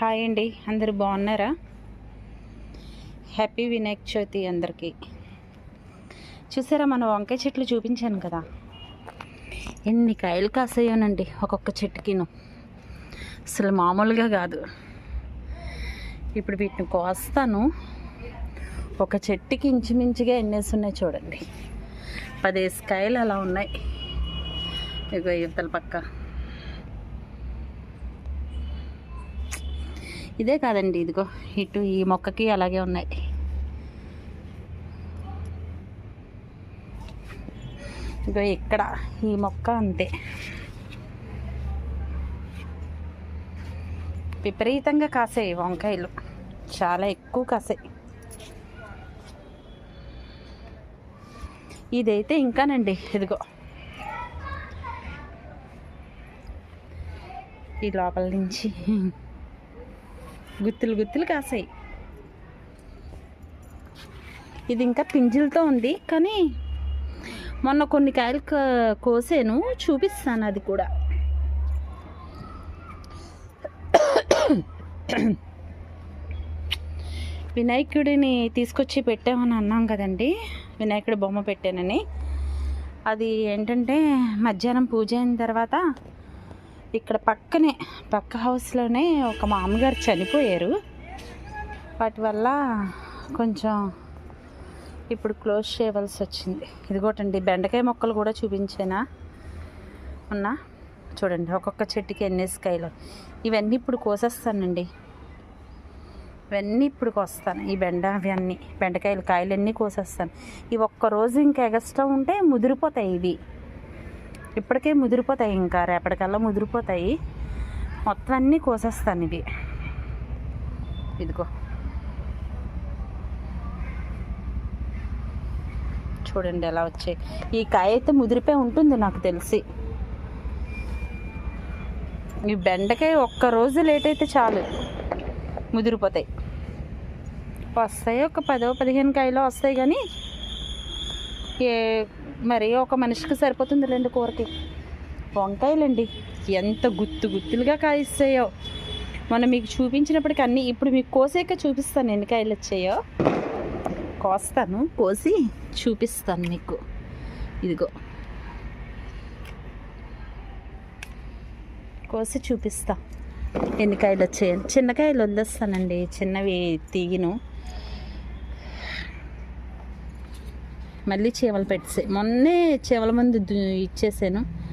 Hi అండి అందరు బాగున్నారా? హ్యాపీ వినాయక చవితి అందరికీ. చూసారా మన వంకాయ చెట్లు చూపించాను కదా? ఎన్ని కాయలు కాసాయోనండి ఒక్కొక్క చెట్టుకిను. అసలు మామూలుగా కాదు. ఇప్పుడు వీటిని కోస్తాను. ఒక చెట్టుకి ఇంచుమించుగా ఎన్నేసి ఉన్నాయి చూడండి. పదేసి కాయలు అలా ఉన్నాయి. ఇగో ఇవతల పక్క. ఇదే కాదండి ఇదిగో ఇటు ఈ మొక్కకి అలాగే ఉన్నాయి. ఇగో ఇక్కడ ఈ మొక్క అంతే. విపరీతంగా కాసాయి వంకాయలు. చాలా ఎక్కువ కాసాయి. ఇదైతే ఇంకానండి ఇదిగో. ఈ లోపల నుంచి గుత్తులు గుత్తులు కాసాయి. ఇది ఇంకా పింజిల్తో ఉంది కానీ మొన్న కొన్ని కాయలు కోసాను చూపిస్తాను అది కూడా. వినాయకుడిని తీసుకొచ్చి పెట్టామని అన్నాం కదండి వినాయకుడి బొమ్మ పెట్టానని. అది ఏంటంటే మధ్యాహ్నం పూజ అయిన తర్వాత ఇక్కడ పక్కనే పక్క హౌస్లోనే ఒక మామగారు చనిపోయారు. వాటి వల్ల కొంచెం ఇప్పుడు క్లోజ్ చేయవలసి వచ్చింది. ఇదిగోటండి బెండకాయ మొక్కలు కూడా చూపించేనా? ఉన్నా? చూడండి ఒక్కొక్క చెట్టుకి ఎన్ని స్కాయలు ఇవన్నీ ఇప్పుడు కోసేస్తానండి. ఇవన్నీ ఇప్పుడు కోస్తాను ఈ బెండ అవన్నీ బెండకాయలు కాయలన్నీ కోసేస్తాను. ఇవి ఒక్క రోజు ఇంకా ఎగస్ట్రా ఉంటే ముదిరిపోతాయి ఇవి. ఇప్పటికే ముదిరిపోతాయి ఇంకా రేపటికల్లా ముదిరిపోతాయి. మొత్తం అన్నీ కోసేస్తాను ఇవి. ఇదిగో. చూడండి ఎలా వచ్చాయి. ఈ కాయ అయితే ముదిరిపోయి ఉంటుంది నాకు తెలిసి. ఈ బెండకాయ ఒక్క రోజు లేట్ అయితే చాలు. ముదిరిపోతాయి. వస్తాయి ఒక పదో పదిహేను కాయలో వస్తాయి కానీ ఏ మరి ఒక మనిషికి సరిపోతుంది రెండు కూరకి? వంకాయలండి. ఎంత గుత్తు గుత్తులుగా కాయిస్తాయో. మనం మీకు చూపించినప్పటికీ అన్నీ ఇప్పుడు మీకు కోసాక చూపిస్తాను ఎన్ని కాయలు వచ్చాయో. కోస్తాను కోసి చూపిస్తాను మీకు. ఇదిగో. కోసి చూపిస్తా ఎన్ని కాయలు వచ్చాయని. చిన్న కాయలు వదిలేస్తానండి చిన్నవి తీగిను మళ్ళీ చీమలు పెట్టేసాయి. మొన్నే చీమల మందు ఇచ్చేసాను.